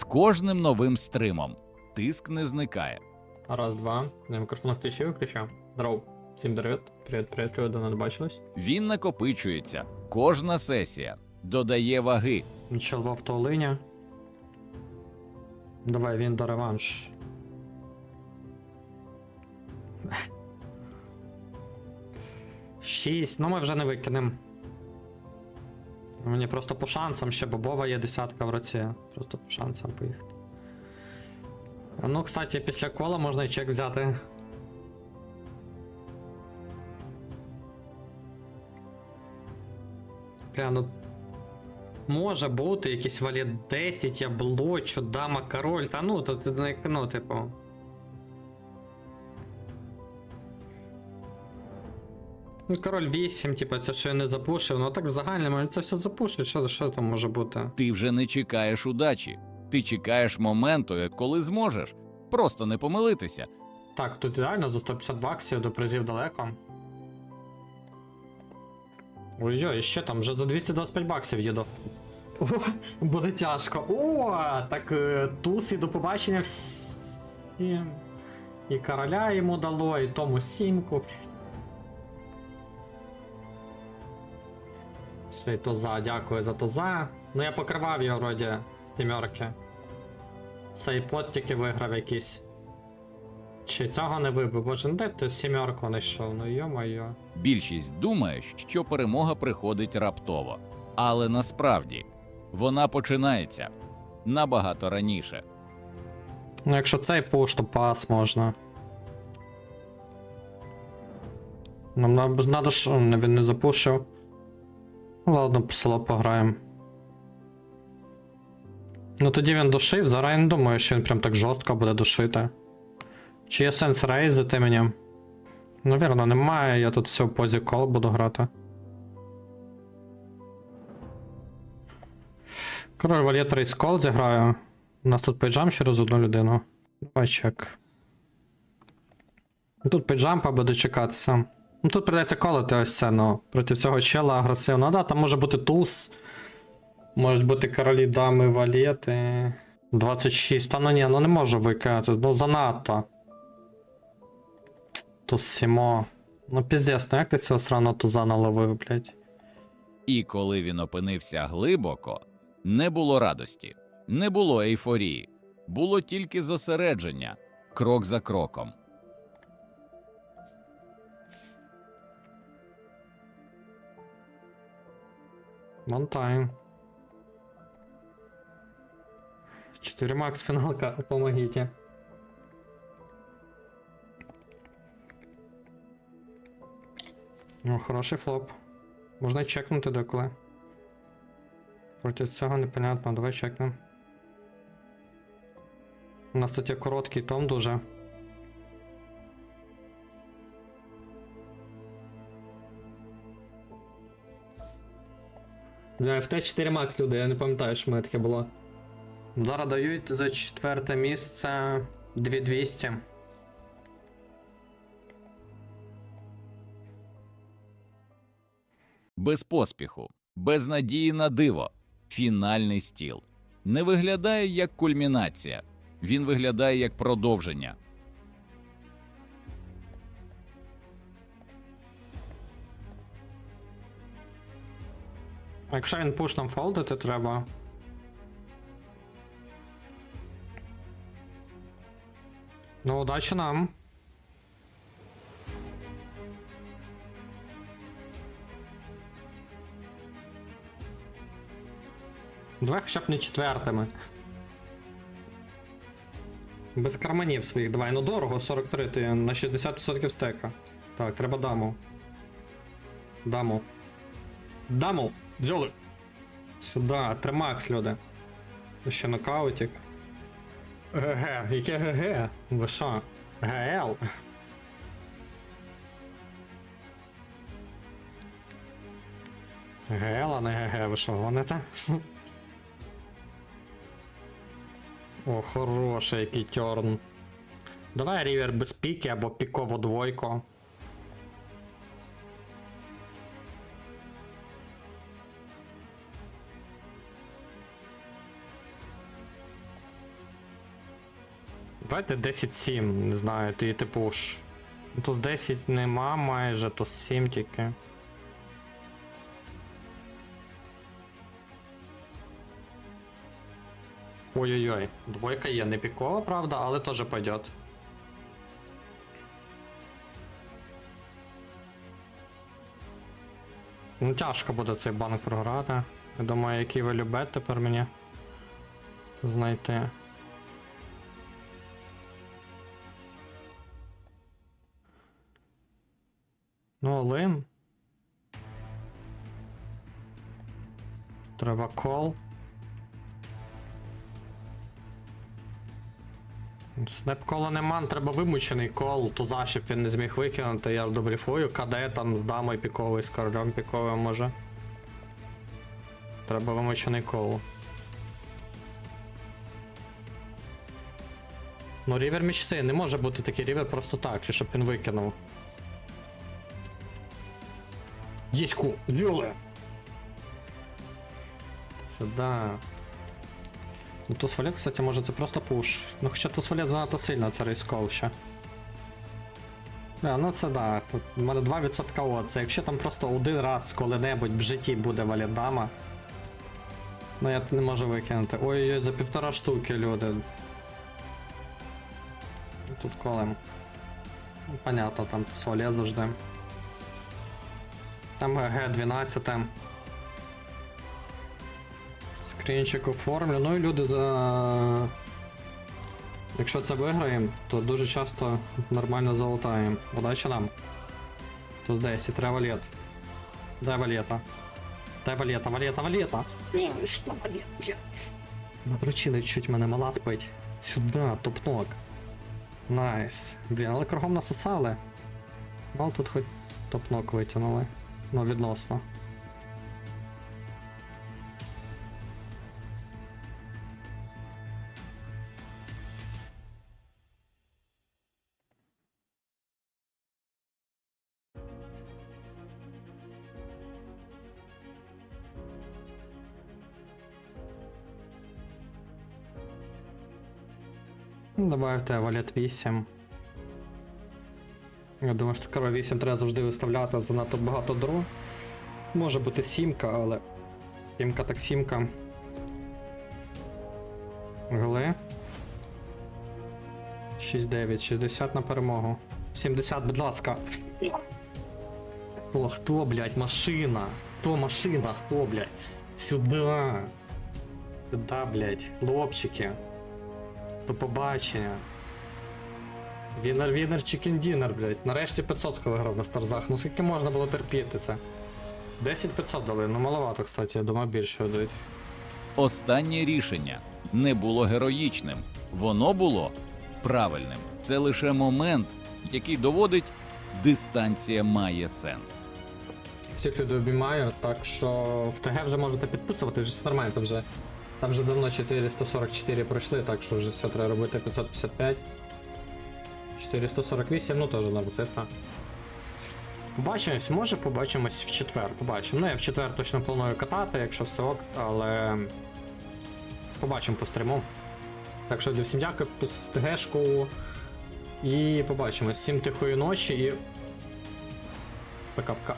З кожним новим стримом тиск не зникає. Раз, два. Я мікрофон включив, включав. Здоров. Всім привіт. Привіт, привіт, люди, давно не бачились. Він накопичується. Кожна сесія додає ваги. Нічого в автолиня. Давай він до реванш. Шість. Ну ми вже не викинемо. Мені просто по шансам ще бобова є десятка в руці. Просто по шансам поїхати. Ну, кстати, після кола можна і чек взяти. Бля, ну Може бути якийсь валет 10, я блочу, дама король, та ну, то ну, типу. Ну, король 8, типу, це що я не запушив, ну а так в загальному це все запушить, що, що там може бути? Ти вже не чекаєш удачі. Ти чекаєш моменту, коли зможеш. Просто не помилитися. Так, тут реально за 150 баксів до призів далеко. Ой-ой, ще там вже за 225 баксів їду. О, буде тяжко. О, так е, туз і до побачення всім. І короля йому дало, і тому сімку. Блядь. Ще й тоза, дякую за тоза. Ну я покривав його вроді з сімерки. Цей пот тільки виграв якийсь. Чи цього не вибив? Боже, ну де ти сімерку знайшов? Ну йо-моє. Більшість думає, що перемога приходить раптово. Але насправді вона починається набагато раніше. Ну, якщо цей пуш, то пас можна. Нам надо, надо ж. Він не запушив. Ладно, по село пограємо. Ну тоді він душив, зараз я не думаю, що він прям так жорстко буде душити. Чи є сенс рейзити мені? Ну, вірно, немає, я тут все в позі кол буду грати. Король валет рейс кол зіграю. У нас тут пейджам через одну людину. Давай чек. Тут пейджампа буде чекатися. Ну тут придеться колити ось це, ну. Проти цього чела агресивно. Да, там може бути туз. Можуть бути королі дами валети. 26. Та ну ні, ну не можу викинути. Ну занадто. Туз сімо. Ну піздець, ну як ти цього сраного туза наловив, блядь? І коли він опинився глибоко, не було радості, не було ейфорії, було тільки зосередження, крок за кроком. Монтайн. 4 макс финалка, помогите. Ну, хороший флоп. Можна чекнути деколи. Проти цього непонятно, давай чекнем. У нас тут є короткий том дуже. Бля, FT4 Max люди, я не пам'ятаю, що в мене таке було. Зараз дають за четверте місце 2200. Без поспіху, без надії на диво. Фінальний стіл не виглядає як кульмінація, він виглядає як продовження. Якщо він пуш нам фолдити треба. Ну, удачі нам. Давай хоча б не четвертими. Без карманів своїх давай. Ну дорого, 43 ти на 60% стека. Так, треба даму. Даму. Даму! Взяли! Сюда, тримакс, люди. Ще нокаутик. ГГ, яке ГГ? Ви що? ГЛ? ГЛ, а не ГГ, ви що, гоните? О, хороший який тьорн. Давай рівер без піки або пікову двойку. Давайте 10-7, не знаю, ти типу ж. Тут 10 нема майже, то 7 тільки. Ой-ой-ой, двойка є, не пікова, правда, але теж пойдет. Ну, тяжко буде цей банк програти. Я думаю, який ви любите тепер мені знайти. Треба кол. Снеп кола нема, треба вимучений кол, туза, щоб він не зміг викинути, я добліфую, КД там з дамою піковий, з королем піковим може. Треба вимучений кол. Ну, рівер мічти, не може бути такий рівер просто так, щоб він викинув. Єську, Віоле! Сюда. Ну, Тусвалет, кстати, може це просто пуш. Ну хоча Тусвалет занадто сильно це рисков ще. Не, ну це да. Тут у мене 2% от. Якщо там просто один раз коли-небудь в житті буде валідама. Ну я не можу викинути. Ой-ой, за півтора штуки люди. Тут колем. Ну, понятно, там Тусвалет завжди. Там Г12. Скрінчик оформлю. Ну і люди за. Якщо це виграємо, то дуже часто нормально залутаємо. Удачі нам. Тут 10, треба валет. Дай валета. Дай валета, валета, валета. Що валет, блядь? Надручили чуть мене мала спить. Сюди, топ-ног. Найс. Блін, але кругом насосали. Ну, тут хоч топ-ног витягнули. Ну, відносно. Добавте валет 8. Я думаю, що король 8 треба завжди виставляти занадто багато дро. Може бути сімка, але. Сімка так сімка. Гли. 6-9, 60 на перемогу. 70, будь ласка. Хто, хто, блядь, машина? Хто машина? Хто, блядь? Сюда. Сюда, блядь, хлопчики. До побачення. Вінер, вінер, чікен дінер, блядь. Нарешті 500 виграв на старзах. Ну скільки можна було терпіти це? 10 500 дали, ну маловато, кстати, я думаю, більше дають. Останнє рішення не було героїчним, воно було правильним. Це лише момент, який доводить, дистанція має сенс. Всіх людей обіймаю, так що в ТГ вже можете підписувати, вже все нормально, там вже, там вже давно 444 пройшли, так що вже все треба робити 555. 448, ну теж норм цифра. Побачимось, може побачимось в четвер. Побачимо. Ну я в четвер точно планую катати, якщо все ок, але побачимо по стриму. Так що всім дякую, ТГшку. І побачимось. Всім тихої ночі і. Пока-пока.